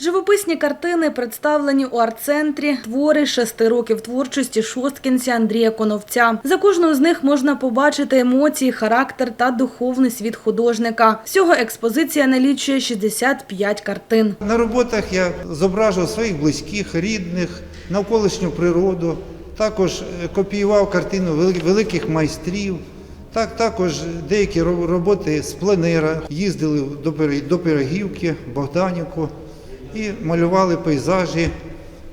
Живописні картини представлені у арт-центрі твори шести років творчості шосткінця Андрія Коновця. За кожною з них можна побачити емоції, характер та духовний світ художника. Всього експозиція налічує 65 картин. На роботах я зображував своїх близьких, рідних, навколишню природу. Також е, копіював картину великих майстрів. Так, також деякі роботи з пленера їздили до Пирогівки, Богданівку і малювали пейзажі.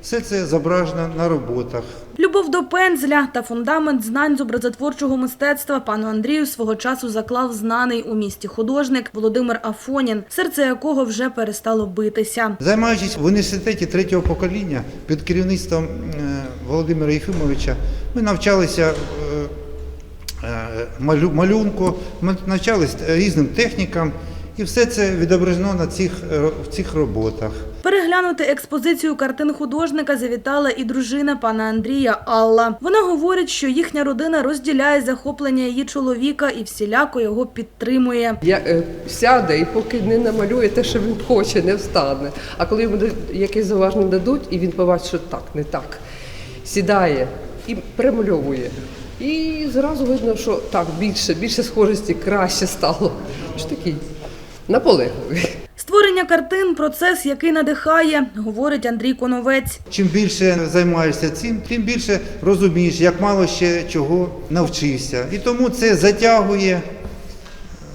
Все це зображено на роботах. Любов до пензля та фундамент знань з образотворчого мистецтва пану Андрію свого часу заклав знаний у місті художник Володимир Афонін, серце якого вже перестало битися. Займаючись в університеті третього покоління під керівництвом е, Володимира Єфимовича, ми навчалися е, е, малюнку, ми навчалися різним технікам, і все це відображено на цих, е, в цих роботах. Переглянути експозицію картин художника завітала і дружина пана Андрія Алла. Вона говорить, що їхня родина розділяє захоплення її чоловіка і всіляко його підтримує. Я, е, сяде і поки не намалює те, що він хоче, не встане. А коли йому якесь зауваження дадуть, і він побачить, що так, не так, сідає і перемальовує. І зразу видно, що так, більше, більше схожості, краще стало. Що такий наполегливий. Створення картин процес, який надихає, говорить Андрій Коновець. Чим більше займаєшся цим, тим більше розумієш, як мало ще чого навчився. І тому це затягує,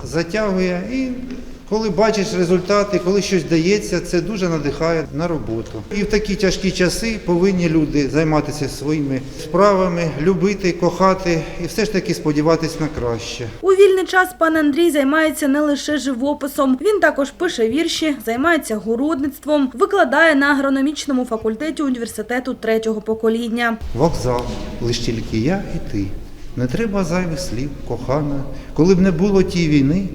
затягує. І коли бачиш результати, коли щось дається, це дуже надихає на роботу. І в такі тяжкі часи повинні люди займатися своїми справами, любити, кохати і все ж таки сподіватись на краще. У вільний час пан Андрій займається не лише живописом. Він також пише вірші, займається городництвом, викладає на агрономічному факультеті університету третього покоління. Вокзал, лиш тільки я і ти. Не треба зайвих слів, кохана. Коли б не було тієї війни,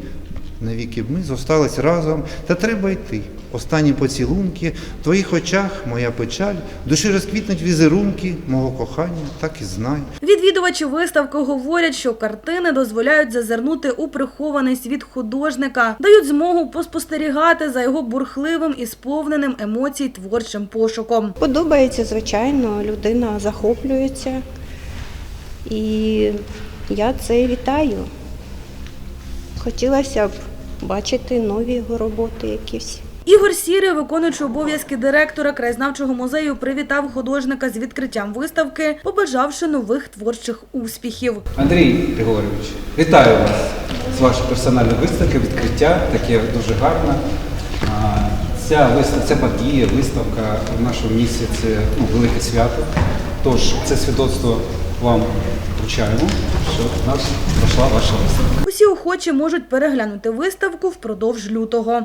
навіки б ми зостались разом, та треба йти. Останні поцілунки, в твоїх очах моя печаль, душі розквітнуть візерунки мого кохання, так і знай. Відвідувачі виставки говорять, що картини дозволяють зазирнути у прихований світ художника, дають змогу поспостерігати за його бурхливим і сповненим емоцій творчим пошуком. Подобається, звичайно, людина захоплюється. І я це вітаю. Хотілося б бачити нові його роботи якісь. Ігор Сірий, виконуючий обов'язки директора краєзнавчого музею, привітав художника з відкриттям виставки, побажавши нових творчих успіхів. Андрій Григорович, вітаю вас з вашої персональної виставки, відкриття, таке дуже гарне. Ця виставка, це подія, виставка в нашому місті це ну, велике свято. Тож це свідоцтво вам вручаємо, що в нас пройшла ваша виставка. Усі охочі можуть переглянути виставку впродовж лютого.